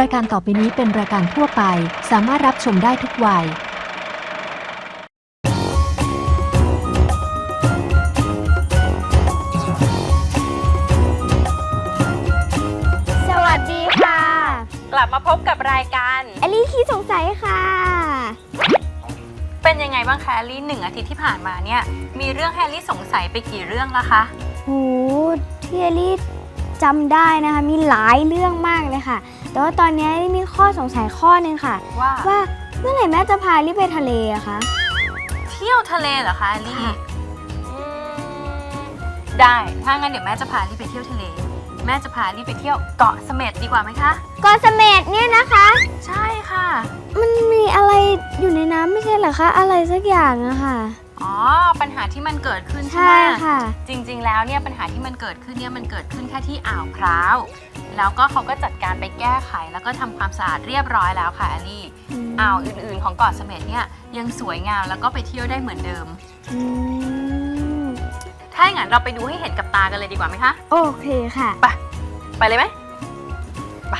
รายการต่อไปนี้เป็นรายการทั่วไป สามารถรับชมได้ทุกวัย สวัสดีค่ะ กลับมาพบกับรายการเอลลี่ขี้สงสัยค่ะ เป็นยังไงบ้างคะแอลลี่หนึ่งอาทิตย์ที่ผ่านมาเนี่ยมีเรื่องให้แอลลี่สงสัยไปกี่เรื่องละคะโหที่เอลลี่ จำได้นะคะ มีหลายเรื่องมากเลยค่ะ แต่ว่าตอนนี้เอลลี่มีข้อสงสัยข้อหนึ่งค่ะ ว่าว่าเมื่อไหร่แม่จะพาลี่ไปทะเลอะคะ เที่ยวทะเลเหรอคะแอลลี่ค่ะ อืมได้ ถ้างั้นเดี๋ยวแม่จะพาแอลลี่ไปเที่ยวทะเล แม่จะพาแอลลี่ไปเที่ยวเกาะเสม็ดดีกว่าไหมคะ เกาะเสม็ดเนี่ยนะคะ ใช่ค่ะ มันมีอะไรอยู่ในน้ำไม่ใช่เหรอคะ อะไรสักอย่างอะค่ะ อ๋อ ปัญหาที่มันเกิดขึ้นใช่ใช่ไหมค่ะ จริงๆ แล้วเนี่ยปัญหาที่มันเกิดขึ้นเนี่ยมันเกิดขึ้นแค่ที่อ่าวพร้าว แล้วก็เขาก็จัดการไปแก้ไขแล้วก็ทำความสะอาดเรียบร้อยแล้วค่ะแอลลี่อ่าวอื่นๆ ของเกาะเสม็ดเนี่ยยังสวยงามแล้วก็ไปเที่ยวได้เหมือนเดิม อืมถ้าอย่างนั้นเราไปดูให้เห็นกับตากันเลยดีกว่าไหมคะ โอเคค่ะ ไปไปเลยไหมไป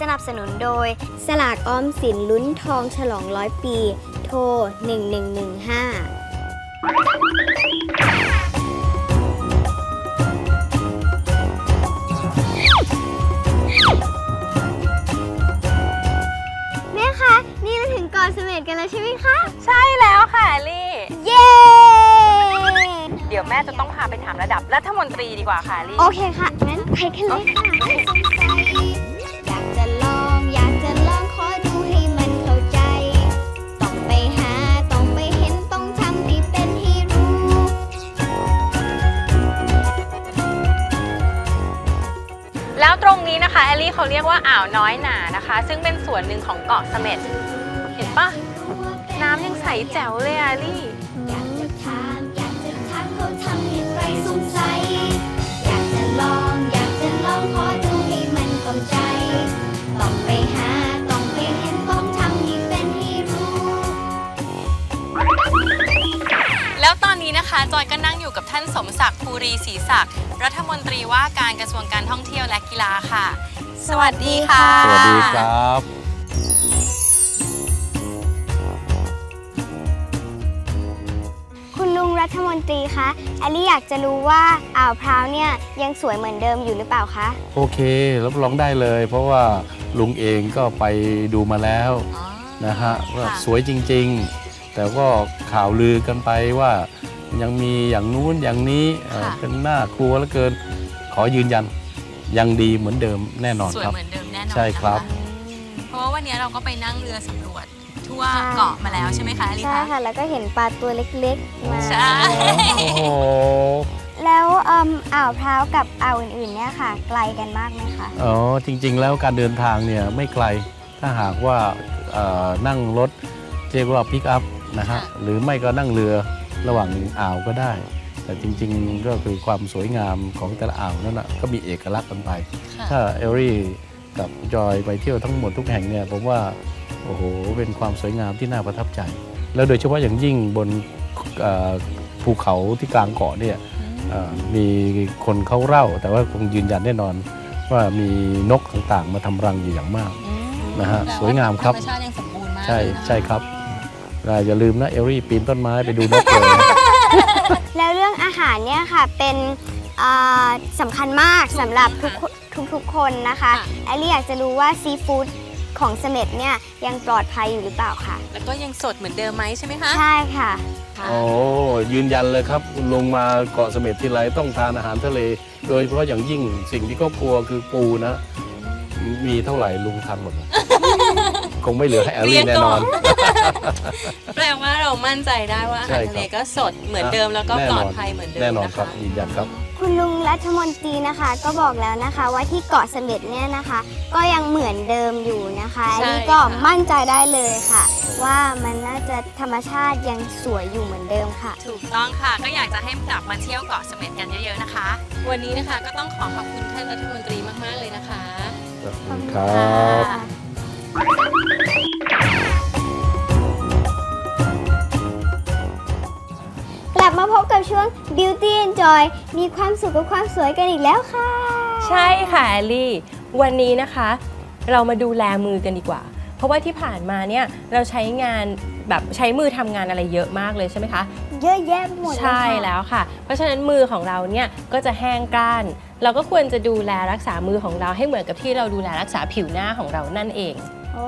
สนับสนุนโดย สลากออมสินลุ้นทองฉลองร้อยปี โทร 1115แม่คะนี่เราถึงเกาะเสม็ดกันแล้วใช่ไหมคะ ใช่แล้วค่ะแอลลี่ เย้ เดี๋ยวแม่จะต้องพาไปถามระดับรัฐมนตรีดีกว่าค่ะแอลลี่ โอเคค่ะ งั้นไปกันเลยค่ะ แล้วตรงนี้นะคะแอลลี่เขาเรียกว่าอ่าวน้อยหนานะคะ ซึ่งเป็นส่วนหนึ่งของเกาะเสม็ดเห็นปะน้ำยังใสแจ๋วเลยอะแอลลี่อยากจะถามอยากจะถามเขาทำอย่างไรสงสัยอยากจะลองอยากจะลองขอดูให้มันเข้าใจต้องไปหาต้องไปเห็นต้องทำให้เป็นให้รู้ แล้วตอนนี้นะคะจอยก็นั่งอยู่กับท่านสมศักดิ์ภูรีศรีศักดิ์รัฐ มนตรีว่าการกระทรวงการท่องเที่ยวและกีฬาค่ะ สวัสดีค่ะ สวัสดีครับ คุณลุงรัฐมนตรีคะแอลลี่อยากจะรู้ว่าอ่าวพร้าวเนี่ยยังสวยเหมือนเดิมอยู่หรือเปล่าคะ โอเค รับรองได้เลย เพราะว่าลุงเองก็ไปดูมาแล้วอ๋อนะฮะว่าค่ะสวยจริงๆ แต่ก็ข่าวลือกันไปว่า ยังมีอย่างนู้นอย่างนี้เอ่อเป็นหน้ากลัวเหลือเกิน ขอยืนยันยังดีเหมือนเดิมแน่นอนสวยครับ เหมือนเดิมแน่นอนใช่ครับ นะคะเพราะว่าวันนี้เราก็ไปนั่งเรือสำรวจทั่วใช่เกาะมาแล้วใช่ไหมคะอลิใช่คะ ค่ะ แล้วก็เห็นปลาตัวเล็กๆมา ใช่ โอ้โห แล้วเอิ่มอ่าวพร้าวกับอ่าวอื่นๆเนี่ยค่ะ ไกลกันมากไหมคะ อ๋อจริงๆแล้วการเดินทางเนี่ยไม่ไกลถ้าหากว่าเอ่อนั่งรถเรียกว่าพิกอัพนะฮะหรือไม่ก็นั่งเรือ ระหว่างอ่าวก็ได้ แต่จริงๆก็คือความสวยงามของแต่ละอ่าวนั่นนะก็มีเอกลักษณ์กันไป ถ้าเอลลี่กับจอยไปเที่ยวทั้งหมดทุกแห่งเนี่ยผมว่าโอ้โหเป็นความสวยงามที่น่าประทับใจ แล้วโดยเฉพาะอย่างยิ่งบนเอ่อภูเขาที่กลางเกาะเนี่ยเอ่อมีคนเขาเล่า แต่ว่าคงยืนยันแน่นอนว่ามีนกต่างๆ มาทำรังอยู่อย่างมากนะฮะสวยงามครับธรรมชาติยังสมบูรณ์มากใช่เลยนะคะใช่ครับ อ่าอย่าลืมนะเอลลี่ปีนต้นไม้ไปดูนกเลยแล้วเรื่องอาหารเนี่ยค่ะเป็นอ่าสำคัญมากสำหรับทุกคนทุกๆคนนะคะแอลลี่อยากจะรู้ว่าซีฟู้ดของเสม็ดเนี่ยยังปลอดภัยอยู่หรือเปล่าคะแล้วก็ยังสดเหมือนเดิมไหมใช่ไหมคะใช่ค่ะโอ้ยืนยันเลยครับคุณลงมาเกาะเสม็ดทีไรต้องทานอาหารทะเล โดยเฉพาะอย่างยิ่งสิ่งที่ครอบครัวคือปูนะ มีเท่าไหร่ลุงทานหมดเลย คงไม่เหลือให้แอลลี่แน่นอน แปลว่าเรามั่นใจได้ว่าอาใช่หารครับ ทะเลก็สดเหมือนเดิมแล้วก็แน่ปนลออนดภัยเหมือนเดิมแน่นอนนะครัคะบยืนยันครับ คุณลุงรัฐมนตรีนะคะ ก็บอกแล้วนะคะว่าที่เกาะเสม็ดเนี่ยนะคะ ก็ยังเหมือนเดิมอยู่นะคะอันนี้ก็มั่นใจได้เลยค่ะ ว่ามันน่าจะธรรมชาติยังสวยอยู่เหมือนเดิมค่ะ ถูกต้องค่ะก็อยากจะให้กลับมาเที่ยวเกาะเสม็ดกันเยอะๆนะคะ วันนี้นะคะก็ต้องขอขอบคุณท่านรัฐมนตรีมากๆเลยนะคะครับก วง Beauty and Joy มีความสุขกับความสวยกันอีกแล้วค่ะ ใช่ค่ะแอลลี่ วันนี้นะคะ เรามาดูแลมือกันดีกว่า เพราะว่าที่ผ่านมาเนี่ยเราใช้งานแบบใช้มือทำงานอะไรเยอะมากเลยใช่ไหมคะ เยอะแยะหมดเลยใช่ค่ะแล้วค่ะ เพราะฉะนั้นมือของเราเนี่ยก็จะแห้งกร้าน เราก็ควรจะดูแลรักษามือของเราให้เหมือนกับที่เราดูแลรักษาผิวหน้าของเรานั่นเอง โอ้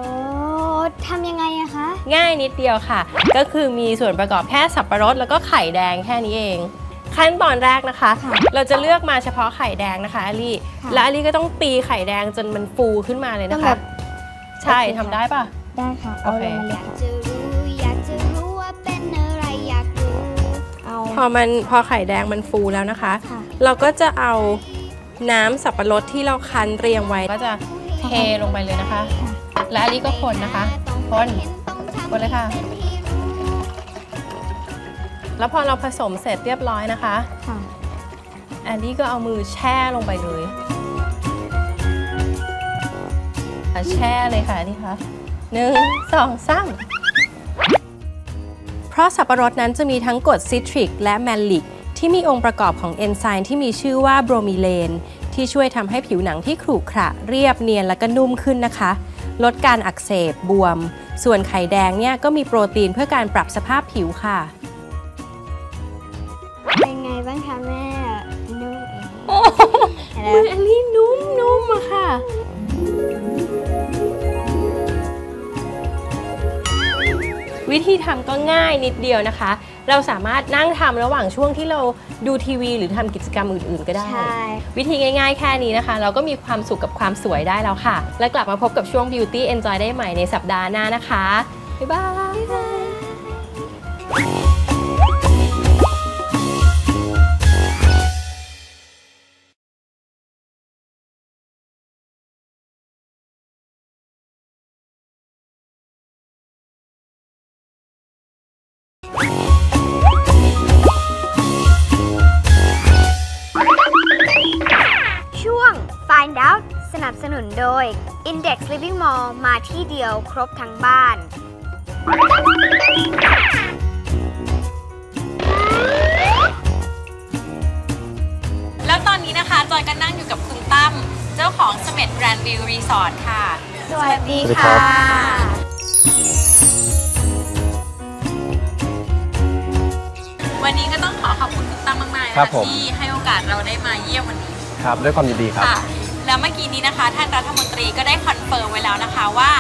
ทำยังไงอะคะ ง่ายนิดเดียวค่ะ ก็คือมีส่วนประกอบแค่สับปะรดแล้วก็ไข่แดงแค่นี้เอง ขั้นตอนแรกนะคะ ค่ะเราจะเลือกมาเฉพาะไข่แดงนะคะอลี่ค่ะ และอลี่ก็ต้องตีไข่แดงจนมันฟูขึ้นมาเลยต้นะองแบคะ บ ใช่โอเคค่ะ ทำได้ปะ ได้ค่ะโอเอาเคลงมาเลยค่ะค่ะจะรู้อยากจะรู้ว่าเป็นอะไรอยากรู้เอาพอมันพอไข่แดงมันฟูแล้วนะคะ ค่ะ เราก็จะเอาน้ำสับปะรดที่เราคั้นเรียงไว้ก็จะเทลงไปเลยนะคะ และอลี่ก็คนนะคะ คนคนเลยค่ะ แล้วพอเราผสมเสร็จเรียบร้อยนะคะค่ะแอนดี้ก็เอามือแช่ลงไปเลยอะแช่เลยค่ะนี่ค่ะหนึ่งสองสามเพราะสับปะรดนั้นจะมีทั้งกรดซิตริกและแมลลิกที่มีองค์ประกอบของเอนไซม์ที่มีชื่อว่าโบรมิเลน ที่ช่วยทำให้ผิวหนังที่ขรุขระเรียบเนียนและก็นุ่มขึ้นนะคะ ลดการอักเสบบวม ส่วนไข่แดงเนี่ยก็มีโปรตีนเพื่อการปรับสภาพผิวค่ะ เป็นไงบ้างคะแม่นุ่มเองเห็นมือแล้วแอลลี่นุ่มๆอะค่ะ วิธีทำก็ง่ายนิดเดียวนะคะ เราสามารถนั่งทำระหว่างช่วงที่เราดูทีวี หรือทำกิจกรรมอื่น ๆ ก็ได้ ใช่ วิธีง่าย ๆ แค่นี้นะคะ เราก็มีความสุขกับความสวยได้แล้วค่ะ และกลับมาพบกับช่วง Beauty Enjoy ได้ใหม่ในสัปดาห์หน้านะคะ บ๊ายบาย โดย Index Living Mall มาที่เดียวครบทั้งบ้าน แล้วตอนนี้นะคะ จอยก็นั่งอยู่กับคุณตั้ม เจ้าของเสม็ดแกรนด์วิวรีสอร์ทค่ะ สวัสดีสวัสดีครัค่ะ บ วันนี้ก็ต้องขอขอบคุณคุณตั้มมากๆนะครัคะบผม ที่ให้โอกาสเราได้มาเยี่ยมวันนี้ ครับด้วยความยินดีครับ ค่ะ แล้วเมื่อกี้นี้นะคะ ท่านรัฐมนตรีก็ได้คอนเฟิร์มไว้แล้วนะคะว่า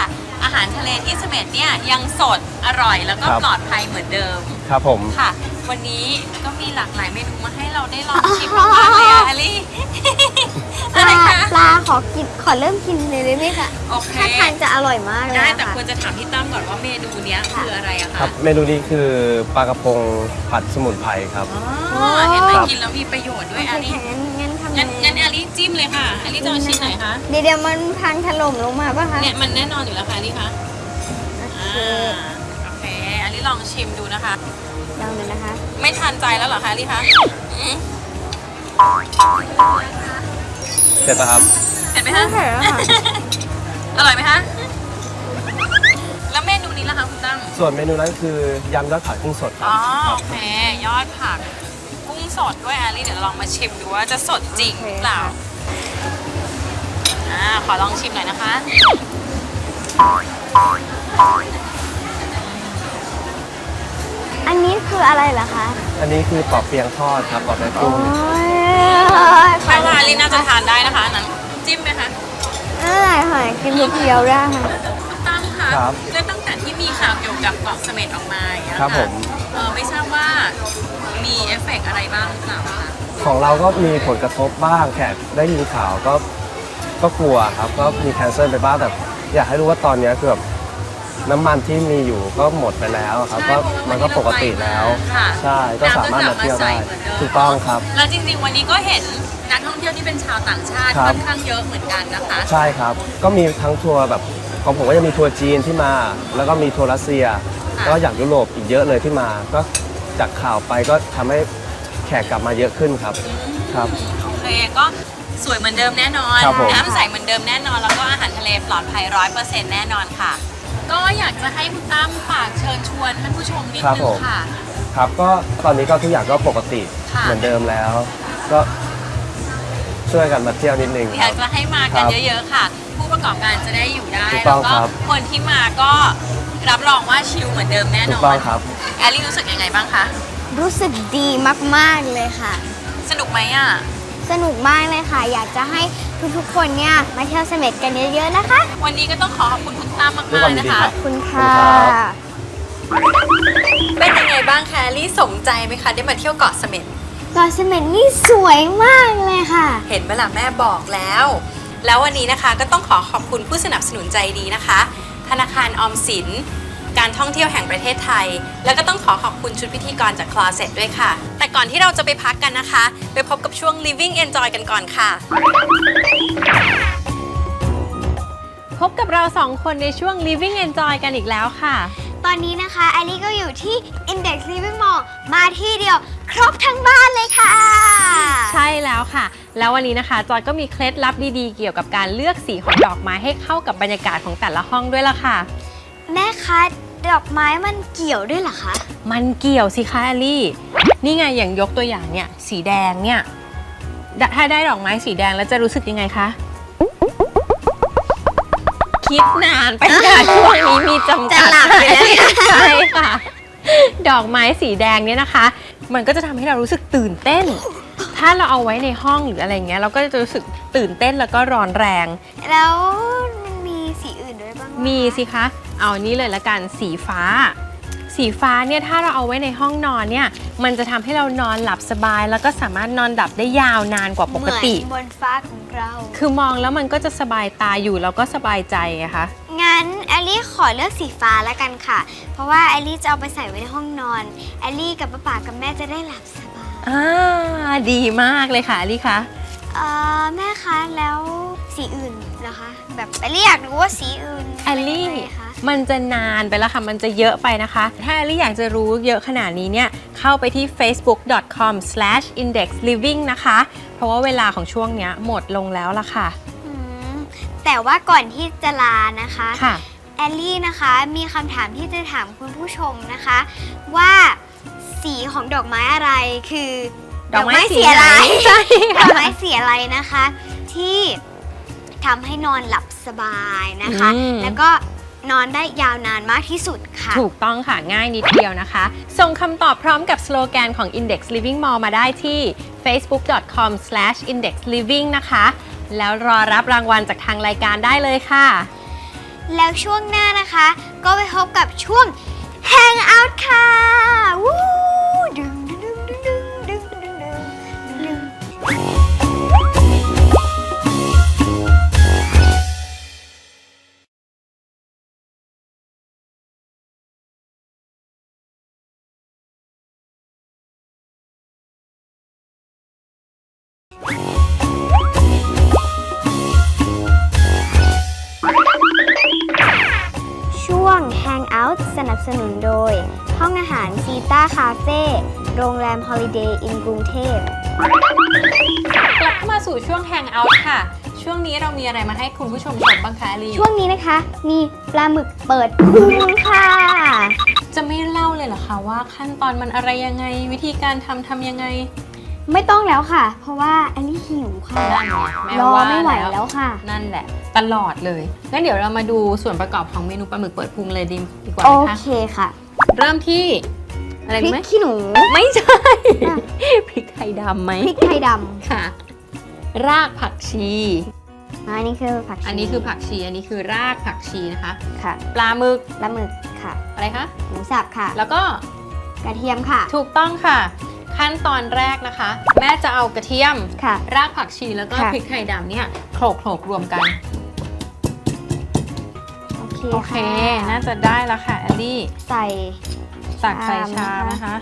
อาหารทะเลที่เสม็ดเนี่ยยังสดอร่อยแล้วก็ครับ ปลอดภัยเหมือนเดิมครับผม ค่ะ วันนี้ก็มีหลากหลายเมนูมาให้เราได้ลองชิมมากๆเลยอะอลี่ ปอะไรลาคะปลาขอกินขอเริ่มกินเลยได้ไหมคะโอเค ถ้าทานจะอร่อยมากเลยได้อะแต่ค่ะ ควรจะถามพี่ตั้มก่อนว่าเมนูเนี้ยคืออะไรอะครัคะบเมนูนี้คือปลากระพงผัดสมุนไพรครับ อ๋อเห็นไหมกินแล้วมีประโยชน์ด้วยโออาเคลี่งั้นงั้นทำงั้นยังไงงั้นอา ลี่จิ้มเลยค่ะอาลี่จะเอาชิ้นไหนคะเดี๋ยวเดี๋ยวมันพังถล่มลงมาป่ะคะ เนี่ยมันแน่นอนอยู่แล้วค่ะอาลี่คะโอเคอ่าโอเคอาลี่ลองชิมดูนะคะ ลองดูนะคะ ไม่ทันใจแล้วเหรอคะอาลี่คะอืมเสร็จแล้วครับ เห็นไหมคะไม่เผ็ดอะค่ะ อร่อยไหมคะแล้วเมนูนี้ล่ะคะคุณตั้มส่วนเมนูนั้นคือยำยอดผักกุ้งสดครัอ๋บอโอเคยอดผักกุ้ง สดด้วยอาลี่เดี๋ยวลองมาชิมดูว่าจะสดจริงหรือเปล่าอ่าขอลองชิมหน่อยนะคะ อันนี้คืออะไรเหรอคะอันนี้คือปอบเปียงทอดครับปอบเปียงโอ้กุ้งยถ้าว่าอาลี่น่าจะทานได้นะคะอันนั้นจิ้มไหมคะอร่อยค่ะกินเพียวๆได้ค่ะคุณตั้มคะครับ เรื่องตั้งแต่ที่มีข่าวเกี่ยวกับเกาะเสม็ดออกมาอย่างเงี้ยครับผม เออไม่ทราบว่า มีเอฟเฟกต์อะไรบ้างหรือเปล่าคะของเราก็มีผลกระทบบ้างแขกได้ยินข่าวก็ก็กลัวครับก็มีแคนเซิลไปบ้างแต่อยากให้รู้ว่าตอนนี้คือแบบน้ำมันที่มีอยู่ก็หมดไปแล้วครับใช่ก็เพราะว่ามันก็ปกติแล้ว ค่ะใช่ก็สามารถมาเที่ยวได้น้ำก็กลับมาใสเหมือนเดิม ถูกต้องครับ แล้วจริงๆ วันนี้ก็เห็นนักท่องเที่ยวที่เป็นชาวต่างชาติครับ ค่อนข้างเยอะเหมือนกันนะคะ ใช่ครับ ก็มีทั้งทัวร์แบบของผมก็จะมีทัวร์จีนที่มา แล้วก็มีทัวร์รัสเซีย ค่ะ แล้วก็อย่างยุโรปอีกเยอะเลยที่มา ก็ จากข่าวไปก็ทำให้แขกกลับมาเยอะขึ้นครับครับ โอเคก็สวยเหมือนเดิมแน่นอนครับผม น้ำใสเหมือนเดิมแน่นอน แล้วก็อาหารทะเลปลอดภัยร้อยเปอร์เซ็นต์แน่นอนค่ะ ก็อยากจะให้คุณตั้มฝากเชิญชวนท่านผู้ชมนิดครับนึผงม ค่ะ ครับก็ตอนนี้ก็ทุกอย่างก็ปกติค่ะ เหมือนเดิมแล้ว ก็ช่วยกันมาเที่ยวนิดนึงอคยารักบ จะให้มากันครับเยอะๆค่ะ ผู้ประกอบการจะได้อยู่ได้ถูกต้แล้อวงก็ครับคนที่มาก็รับรองว่าชิลเหมือนเดิมแน่นถูอกต้อนงครับ แอลลี่รู้สึกยังไงบ้างคะ รู้สึกดีมากๆเลยค่ะ สนุกไหมอะ สนุกมากเลยค่ะ อยากจะให้ทุกๆคนเนี่ยมาเที่ยวเสม็ดกันเยอะๆนะคะ วันนี้ก็ต้องขอขอบคุณคุณตั้มด้วยมากความๆยินะนดีคะ ครับ ขอบคุณค่ะขอบคุณครับเป็นยังไงบ้างคะแอลลี่สมใจไหมคะ ได้มาเที่ยวเกาะเสม็ดเกาะเสม็ดนี่สวยมากเลยค่ะ เห็นเวลาแม่บอกแล้ว แล้ววันนี้นะคะก็ต้องขอขอบคุณผู้สนับสนุนใจดีนะคะ ธนาคารออมสิน การท่องเที่ยวแห่งประเทศไทย แล้วก็ต้องขอขอบคุณชุดพิธีกรจาก Closet ด้วยค่ะ แต่ก่อนที่เราจะไปพักกันนะคะ ไปพบกับช่วง Living Enjoy กันก่อนค่ะ พบกับเราสองคนในช่วง Living Enjoy กันอีกแล้วค่ะ ตอนนี้นะคะแอลลี่ก็อยู่ที่ Index Living Mall มาที่เดียว ครบทั้งบ้านเลยค่ะ ใช่แล้วค่ะ แล้ววันนี้นะคะจอยก็มีเคล็ดลับดีๆ เกี่ยวกับการเลือกสีของดอกไม้ให้เข้ากับบรรยากาศของแต่ละห้องด้วยล่ะค่ะ แม่คะ ดอกไม้มันเกี่ยวด้วยเหรอคะ มันเกี่ยวสิคะแอลลี่ นี่ไงอย่างยกตัวอย่างเนี่ย สีแดงเนี่ยดถ้าได้ดอกไม้สีแดงแล้วจะรู้สึกยังไงคะ คิดนานไปค่ะช่วงนี้มีจำกัดจะหลับไปแล้วเนี่ยใช่ค่ะ ดอกไม้สีแดงเนี่ยนะคะ มันก็จะทำให้เรารู้สึกตื่นเต้น ถ้าเราเอาไว้ในห้องหรืออะไรเงี้ย เราก็จะรู้สึกตื่นเต้นแล้วก็ร้อนแรง แล้วมันมีสีอื่นด้วยบ้างไหมีสิคะ เอานี้เลยละกันสีฟ้า สีฟ้าเนี่ยถ้าเราเอาไว้ในห้องนอนเนี่ยมันจะทำให้เรานอนหลับสบาย แล้วก็สามารถนอนหลับได้ยาวนานกว่าปกติ เหมือนบนฟ้าของเรา คือมองแล้วมันก็จะสบายตาอยู่แล้วก็สบายใจอะคะงั้นแอลลี่ขอเลือกสีฟ้าแล้วกันค่ะ เพราะว่าแอลลี่จะเอาไปใส่ไว้ในห้องนอนแอลลี่กับป้าป๋ากับแม่จะได้หลับสบายอ่าดีมากเลยค่ะอลิคะ เอ่อแม่คะแล้ว สีอื่นนะคะ แบบแอลลี่อยากรู้ว่าสีอื่นแอลลี่ เป็นยังไงคะมันจะนานไปแล้วค่ะ มันจะเยอะไปนะคะ ถ้าแอลลี่อยากจะรู้เยอะขนาดนี้เนี่ย เข้าไปที่ facebook.com/indexliving นะคะ เพราะว่าเวลาของช่วงเนี้ยหมดลงแล้วล่ะค่ะ อืมแต่ว่าก่อนที่จะลานะคะ ค่ะ แอลลี่นะคะมีคำถามที่จะถามคุณผู้ชมนะคะ ว่าสีของดอกไม้อะไรคือดอกไม้สีสีอะไรไหนใช่ดอกไม้สีอะไรนะคะ ที่ ทำให้นอนหลับสบายนะคะ อืม แล้วก็นอนได้ยาวนานมากที่สุดค่ะ ถูกต้องค่ะ ง่ายนิดเดียวนะคะ ส่งคำตอบพร้อมกับสโลแกนของ Index Living Mall มาได้ที่ facebook.com/indexliving นะคะ แล้วรอรับรางวัลจากทางรายการได้เลยค่ะ แล้วช่วงหน้านะคะ ก็ไปพบกับช่วง Hang Out ค่ะวู้ นับสนุนโดย ห้องอาหารซีต้าคาเฟ่ โรงแรม Holiday อินกรุงเทพ กลับเข้ามาสู่ช่วง Hangout ค่ะ ช่วงนี้เรามีอะไรมาให้คุณผู้ชมชมบ้างคะลีช่วงนี้นะคะ มีปลาหมึกเปิดพุงค่ะ จะไม่เล่าเลยเหรอคะว่าขั้นตอนมันอะไรยังไง วิธีการทำทำยังไง ไม่ต้องแล้วค่ะ เพราะว่าแอลลี่หิวค่ะ นั่นไงแม่รอว่าไม่ไหวแล้วค่ะ นั่นแหละ ตลอดเลยงั้นเดี๋ยวเรามาดูส่วนประกอบของเมนูปลาหมึกเปิดพุงเลยดีดีกว่าโอไหมคะเคค่ะเริ่มที่อะไรพริรู้กไหมขี้หนู ไม่ใช่ อะ พริกไทยดำไหมพริกไทยดค่ะ รากผักชีำอันนี้คือผักชีอันนี้คือผักชีอันนี้คือรากผักชีนะคะ ค่ะปลาหมึกปลาหมึกค่ะอะไรคะหมูสับค่ะแล้วก็กระเทียมค่ะ ถูกต้องค่ะ ขั้นตอนแรกนะคะ แม่จะเอากระเทียม ค่ะ รากผักชีแล้วก็ค่ะ พริกไทยดำเนี่ยโขลกโขลกรวมกัน โอเคโอเคค่ะน่าจะได้แล้วค่ะแอลลี่ ใส่ ตักใส่ชาชามมนะคะนะคะ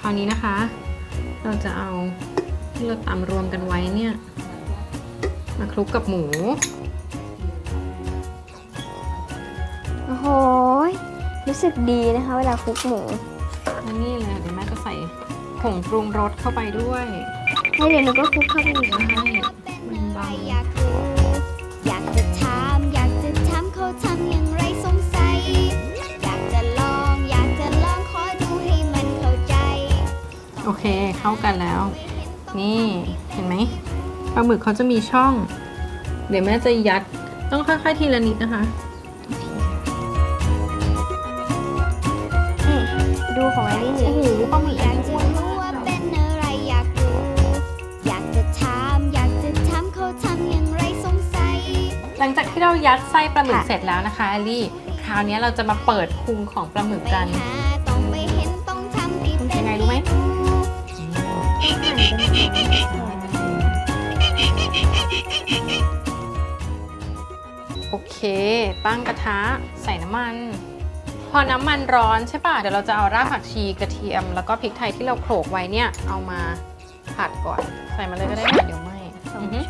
คราวนี้นะคะ เราจะเอาที่เราตำรวมกันไว้เนี่ย มาคลุกกับหมู โอ้โห รู้สึกดีนะคะ เวลาคลุกหมูและนี่เลยเดี๋ยวแม่จะใส่ผงปรุงรสเข้าไปด้วยให้เดี๋ยวหนูก็คลุกเข้าไปอีกนะคะมันบางอยากรู้อยากจะถามอยากจะถามเขาทำอย่างไรสงสัย อยากจะลองอยากจะลองขอดูให้มันเข้าใจ โอเคเข้ากันแล้ว นี่เห็นไหมปลาหมึกเขาจะมีช่อง เดี๋ยวแม่จะยัดต้องค่อยๆทีละนิดนะคะ ดูของไอรี่โอ้โหปลาหมึกอยากจะรู้ว่าเป็นอะไรอยากรู้ อยากจะถาม อยากจะถามเขาทำอย่างไรสงสัย หลังจากที่เรายัดไส้ปลาหมึกค่ะ เสร็จแล้วนะคะแอลลี่ คราวนี้เราจะมาเปิดพุงของปลาหมึกกันไปหาต้องไปเห็นต้องทำให้เป็นยังไงรู้ไหมโอเค ตั้งกระทะใส่น้ำมันพ อน้ำมันร้อนใช่ป่ะ เดี๋ยวเราจะเอารากผักชีกระเทียม แล้วก็พริกไทยที่เราโขลกไว้เนี่ย เอามาผัดก่อน ใส่มาเลยก็ได้ค่ะเดี๋ยวไหม่อือฮึ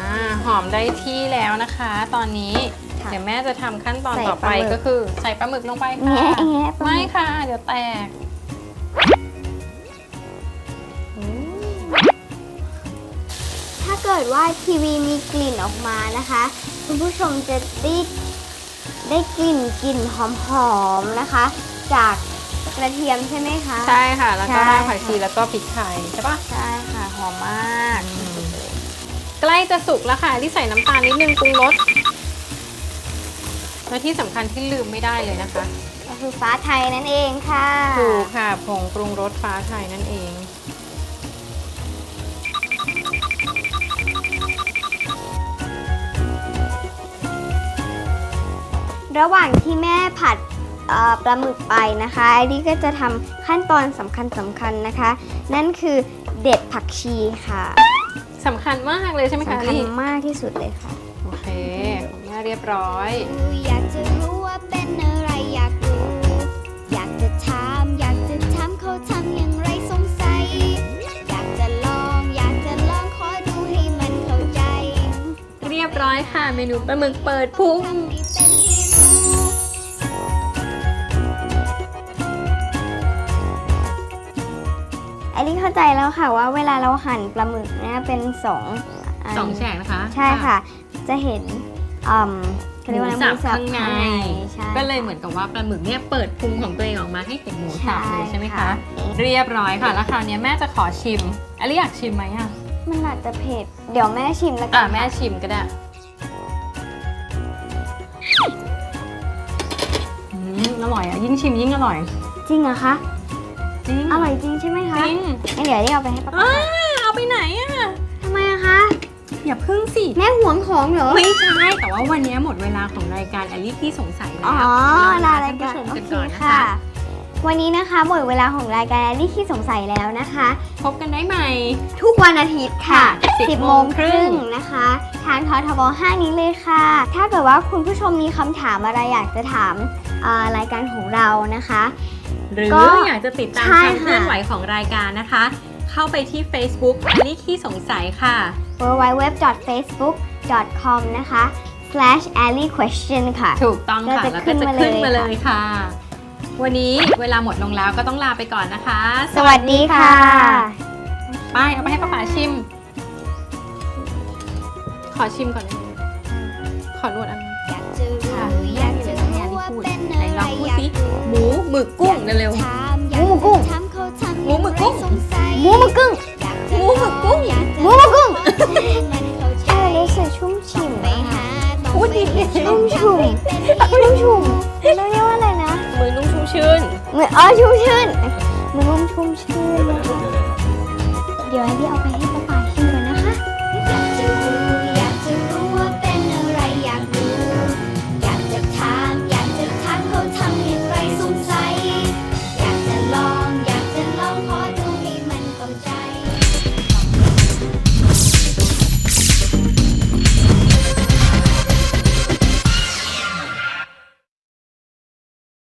อ่าหอมได้ที่แล้วนะคะ ตอนนี้ ค่ะเดี๋ยวแม่จะทำขั้นตอนใส่ต่อไปปลาหมึก ก็คือใส่ปลาหมึกลงไปค่ะ แงะแงะปลาหมึกไม่ค่ะ เดี๋ยวแตก ถ้าเกิดว่าทีวีมีกลิ่นออกมานะคะ คุณผู้ชมจะได้ได้กลิ่นกลิ่นหอมๆนะคะ จากกระเทียมใช่ไหมคะ ใช่ค่ะ แล้วก็ใช่รากผักชีแล้วก็พริกไทยใช่ปะใช่ค่ะหอมมาก ใกล้จะสุกแล้วค่ะที่ใส่น้ำตาลนิดนึงปรุงรสและที่สำคัญที่ลืมไม่ได้เลยนะคะ ก็คือฟ้าไทยนั่นเองค่ะ ถูกค่ะผงปรุงรสฟ้าไทยนั่นเอง ระหว่างที่แม่ผัดเอ่อปลาหมึกไปนะคะไอดี้ก็จะทำขั้นตอนสำคัญสำคัญๆนะคะ นั่นคือเด็ดผักชีค่ะสำคัญมากเลยใช่ไหมคะสำคัญลี่มากที่สุดเลยค่ะ โอเคของแม่เรียบร้อยอยากจะรู้ว่าเป็นอะไรอยากรู้ อยากจะถามอยากจะถามเขาทำอย่างไรสงสัย อยากจะลองอยากจะลองขอดูให้มันเข้าใจ เรียบร้อยค่ะ เมนูปลาหมึกเปิดพุง อริเข้าใจแล้วค่ะว่าเวลาเราหั่นปลาหมึกเนี่ยเป็นสองนสองแฉกนะคะใช่ค่ะ จะเห็นอืมเขาหเรียกมูว่าอะไรสับหมูข้างในใช่ ก็เลยเหมือนกับว่าปลาหมึกเนี่ยเปิดพุงของตัวเองออกมาให้เห็นหมูสับเลยใช่ไหมคะใช่เรียบร้อยค่ะ แล้วคราวนี้แม่จะขอชิมอลิอยากชิมไหมอะมันอาจจะเผ็ดเดี๋ยวแม่ชิมแล้วกัอะนแม่ค่ะชิมก็ได้อืมอร่อยอะยิ่งชิมยิ่งอร่อย จริงเหรอคะ จริง อร่อยจริงใช่ไหมคะจริง งั้นเดี๋ยวได้เอาไปให้ป้าอ้าป๊าเอาไปไหนอะทำไมอะคะ อย่าพึ่งสิ แม่หวงของเหรอ ไม่ใช่ แต่ว่าวันนี้หมดเวลาของรายการอลิที่สงสัยแล้วอ๋อเรลาลรายการท่นโอผู้ชมกันเคก่อนนะค่ะ คะ วันนี้นะคะหมดเวลาของรายการแอลลี่ที่สงสัยแล้วนะคะ พบกันได้ใหม่ ทุกวันอาทิตย์ค่ะ ค่ะ10 10โมงครึ่งโมงครึ่งนะคะ ทางททบ5นี้เลยค่ะ ถ้าเกิดว่าคุณผู้ชมมีคำถามอะไรอยากจะถาม เอ่อรายการของเรานะคะ หรือก็อยากจะติดตามใช่ความค่ะเคลื่อนไหวของรายการนะคะ เข้าไปที่ Facebook อลิขี้สงสัยค่ะ www.facebook.com นะคะ slash alley question ค่ะ ถูกต้องค่ะ ก็จะแล้วขึ้ก็นจะมาเลยขึ้นมาเลยค่ะ วันนี้เวลาหมดลงแล้วก็ต้องลาไปก่อนนะคะสวัสดีค่ะ ไปเอาไปให้ป้าป๋าชิม ขอชิมก่อนได้ไหมขอนวดอันนึงอยากจะรู้อยากจะ หมูหมึกกุ้งเร็วถามอยากหมูหมึกกุ้งจะถามเขาทำหมูหมึกกุ้งสงสัยหมูหมึกกึ้งอยากจะหมูหมึกกุ้งอยากจะหมูหมึกกุ้งขอให้มันเข้าใจใช่รู้สึกชุ่มฉิ่มไปนะคะหาต้องพูดไปดิเห็นชุ่มชุ่มต้องทำให้เป็นที่ชุ่มชุ่มเราเรียกว่าอะไรนะๆมือนุ่มชุ่มชื่นเหมือนอ๋อชุ่มชื่นเหมือนนุ่มชุ่มชื่น